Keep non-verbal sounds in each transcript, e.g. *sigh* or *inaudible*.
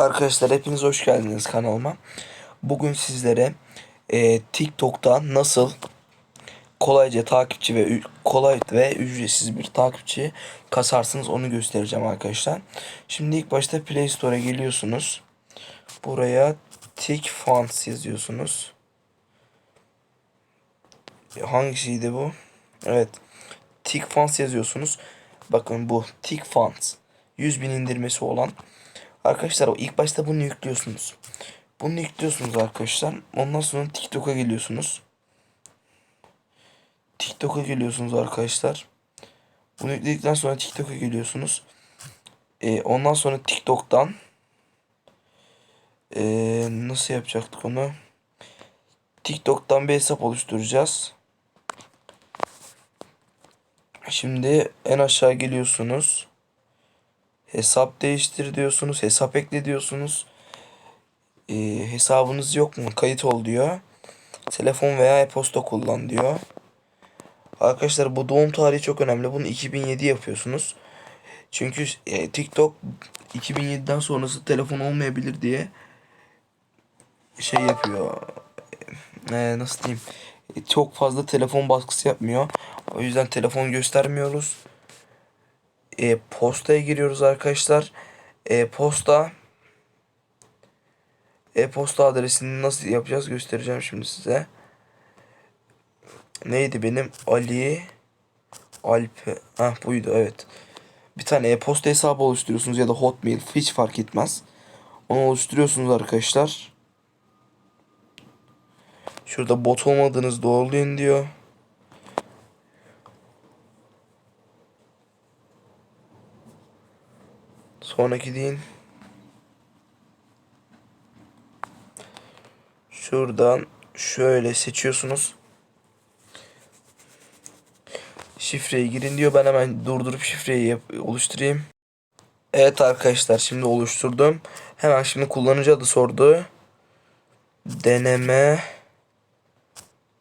Arkadaşlar hepiniz hoş geldiniz kanalıma. Bugün sizlere e, TikTok'ta nasıl kolayca takipçi ve kolay ve ücretsiz bir takipçi kasarsınız onu göstereceğim arkadaşlar. Şimdi ilk başta Play Store'a geliyorsunuz. Buraya TikFans yazıyorsunuz. E, Hangisiydi bu? Evet. TikFans yazıyorsunuz. Bakın bu TikFans. 100 bin indirmesi olan Arkadaşlar o ilk başta bunu yüklüyorsunuz. Bunu yüklüyorsunuz arkadaşlar. Ondan sonra TikTok'a geliyorsunuz. TikTok'a geliyorsunuz arkadaşlar. Bunu yükledikten sonra TikTok'a geliyorsunuz. Ee, ondan sonra TikTok'tan ee, nasıl yapacaktık onu? TikTok'tan bir hesap oluşturacağız. Şimdi en aşağı geliyorsunuz. Hesap değiştir diyorsunuz. Hesap ekle diyorsunuz. Ee, hesabınız yok mu? Kayıt ol diyor. Telefon veya e-posta kullan diyor. Arkadaşlar bu doğum tarihi çok önemli. Bunu 2007 yapıyorsunuz. Çünkü e, TikTok 2007'den sonrası telefon olmayabilir diye şey yapıyor. E, nasıl diyeyim? E, çok fazla telefon baskısı yapmıyor. O yüzden telefon göstermiyoruz e, postaya giriyoruz arkadaşlar. E, posta e-posta adresini nasıl yapacağız göstereceğim şimdi size. Neydi benim Ali Alp ah buydu evet. Bir tane e-posta hesabı oluşturuyorsunuz ya da Hotmail hiç fark etmez. Onu oluşturuyorsunuz arkadaşlar. Şurada bot olmadığınız doğrulayın diyor. Sonraki değil. Şuradan şöyle seçiyorsunuz. Şifreyi girin diyor. Ben hemen durdurup şifreyi yap oluşturayım. Evet arkadaşlar şimdi oluşturdum. Hemen şimdi kullanıcı adı sordu. Deneme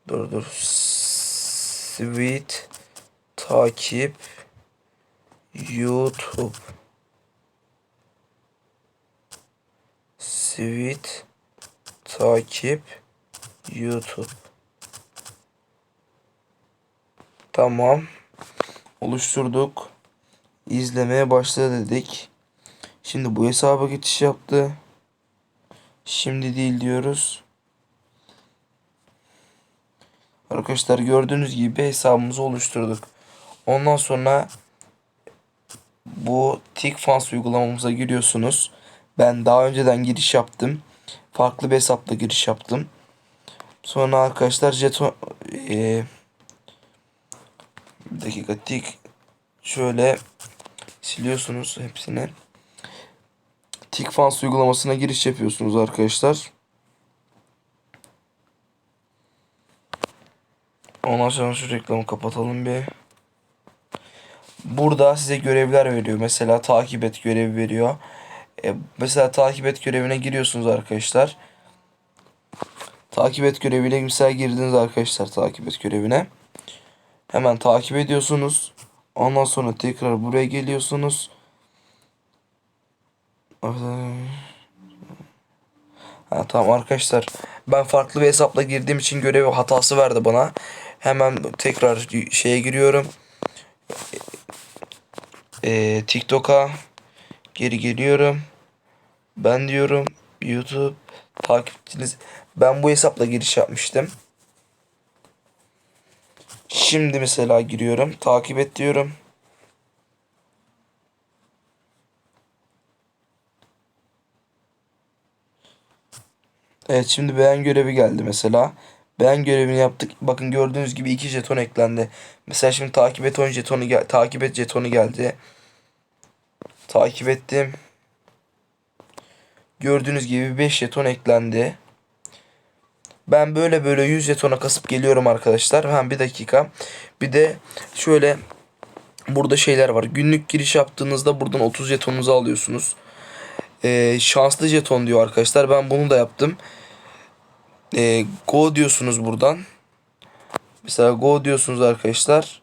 Dur dur. Sweet takip YouTube Sweet takip YouTube. Tamam. Oluşturduk. İzlemeye başla dedik. Şimdi bu hesaba geçiş yaptı. Şimdi değil diyoruz. Arkadaşlar gördüğünüz gibi hesabımızı oluşturduk. Ondan sonra bu TikFans uygulamamıza giriyorsunuz. Ben daha önceden giriş yaptım. Farklı bir hesapla giriş yaptım. Sonra arkadaşlar jeton ee, bir dakika tik şöyle siliyorsunuz hepsini. TikFans uygulamasına giriş yapıyorsunuz arkadaşlar. Ondan sonra şu reklamı kapatalım bir. Burada size görevler veriyor. Mesela takip et görevi veriyor. E, mesela takip et görevine giriyorsunuz arkadaşlar. Takip et göreviyle mesela girdiniz arkadaşlar takip et görevine. Hemen takip ediyorsunuz. Ondan sonra tekrar buraya geliyorsunuz. Ha, tamam arkadaşlar. Ben farklı bir hesapla girdiğim için görevi hatası verdi bana. Hemen tekrar şeye giriyorum. Ee, TikTok'a geri geliyorum. Ben diyorum YouTube takipçiniz. Ben bu hesapla giriş yapmıştım. Şimdi mesela giriyorum. Takip et diyorum. Evet şimdi beğen görevi geldi mesela. Beğen görevini yaptık. Bakın gördüğünüz gibi iki jeton eklendi. Mesela şimdi takip et 10 jetonu gel takip et jetonu geldi. Takip ettim. Gördüğünüz gibi 5 jeton eklendi. Ben böyle böyle 100 jetona kasıp geliyorum arkadaşlar. Hem bir dakika. Bir de şöyle burada şeyler var. Günlük giriş yaptığınızda buradan 30 jetonunuzu alıyorsunuz. Ee, şanslı jeton diyor arkadaşlar. Ben bunu da yaptım. Ee, go diyorsunuz buradan. Mesela go diyorsunuz arkadaşlar.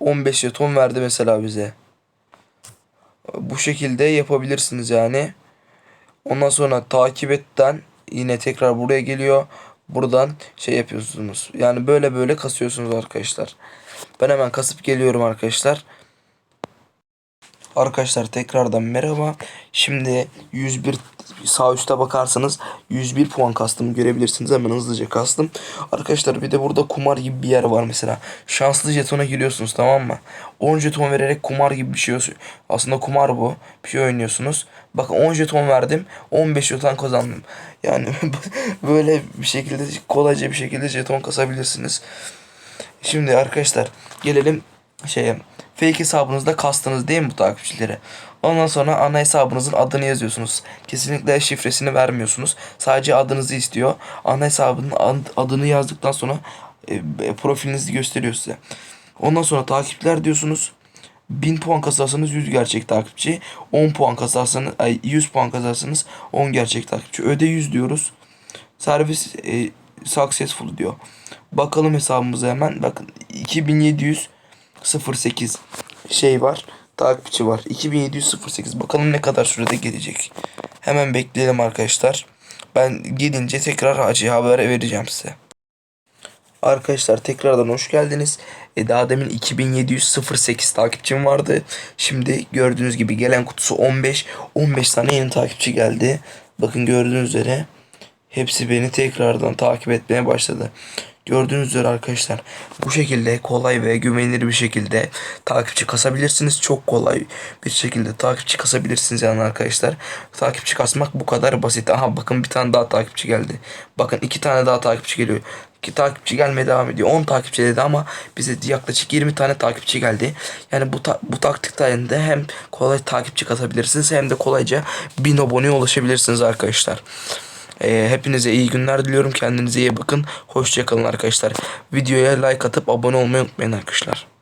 15 jeton verdi mesela bize. Bu şekilde yapabilirsiniz yani. Ondan sonra takip etten yine tekrar buraya geliyor. Buradan şey yapıyorsunuz. Yani böyle böyle kasıyorsunuz arkadaşlar. Ben hemen kasıp geliyorum arkadaşlar. Arkadaşlar tekrardan merhaba. Şimdi 101 sağ üstte bakarsanız 101 puan kastım görebilirsiniz. Hemen hızlıca kastım. Arkadaşlar bir de burada kumar gibi bir yer var mesela. Şanslı jetona giriyorsunuz tamam mı? 10 jeton vererek kumar gibi bir şey. Aslında kumar bu. Bir şey oynuyorsunuz. Bakın 10 jeton verdim. 15 jeton kazandım. Yani *laughs* böyle bir şekilde kolayca bir şekilde jeton kasabilirsiniz. Şimdi arkadaşlar gelelim şeye. Fake hesabınızda kastınız değil mi bu takipçileri? Ondan sonra ana hesabınızın adını yazıyorsunuz. Kesinlikle şifresini vermiyorsunuz. Sadece adınızı istiyor. Ana hesabının ad- adını yazdıktan sonra e, profilinizi gösteriyor size. Ondan sonra takipçiler diyorsunuz. 1000 puan kasarsanız 100 gerçek takipçi. 10 puan kasarsanız ay 100 puan kasarsanız 10 gerçek takipçi. Öde 100 diyoruz. Servis e, successful diyor. Bakalım hesabımıza hemen. Bakın 2708 şey var. Takipçi var. 2708. Bakalım ne kadar sürede gelecek. Hemen bekleyelim arkadaşlar. Ben gelince tekrar acı haber vereceğim size. Arkadaşlar tekrardan hoş geldiniz. E, daha demin 2708 takipçim vardı. Şimdi gördüğünüz gibi gelen kutusu 15. 15 tane yeni takipçi geldi. Bakın gördüğünüz üzere hepsi beni tekrardan takip etmeye başladı. Gördüğünüz üzere arkadaşlar bu şekilde kolay ve güvenilir bir şekilde takipçi kasabilirsiniz. Çok kolay bir şekilde takipçi kasabilirsiniz yani arkadaşlar. Takipçi kasmak bu kadar basit. Aha bakın bir tane daha takipçi geldi. Bakın iki tane daha takipçi geliyor. İki takipçi gelmeye devam ediyor. 10 takipçi dedi ama bize yaklaşık 20 tane takipçi geldi. Yani bu ta- bu taktik sayesinde hem kolay takipçi kasabilirsiniz hem de kolayca 1000 aboneye ulaşabilirsiniz arkadaşlar. Ee, hepinize iyi günler diliyorum. Kendinize iyi bakın. Hoşçakalın arkadaşlar. Videoya like atıp abone olmayı unutmayın arkadaşlar.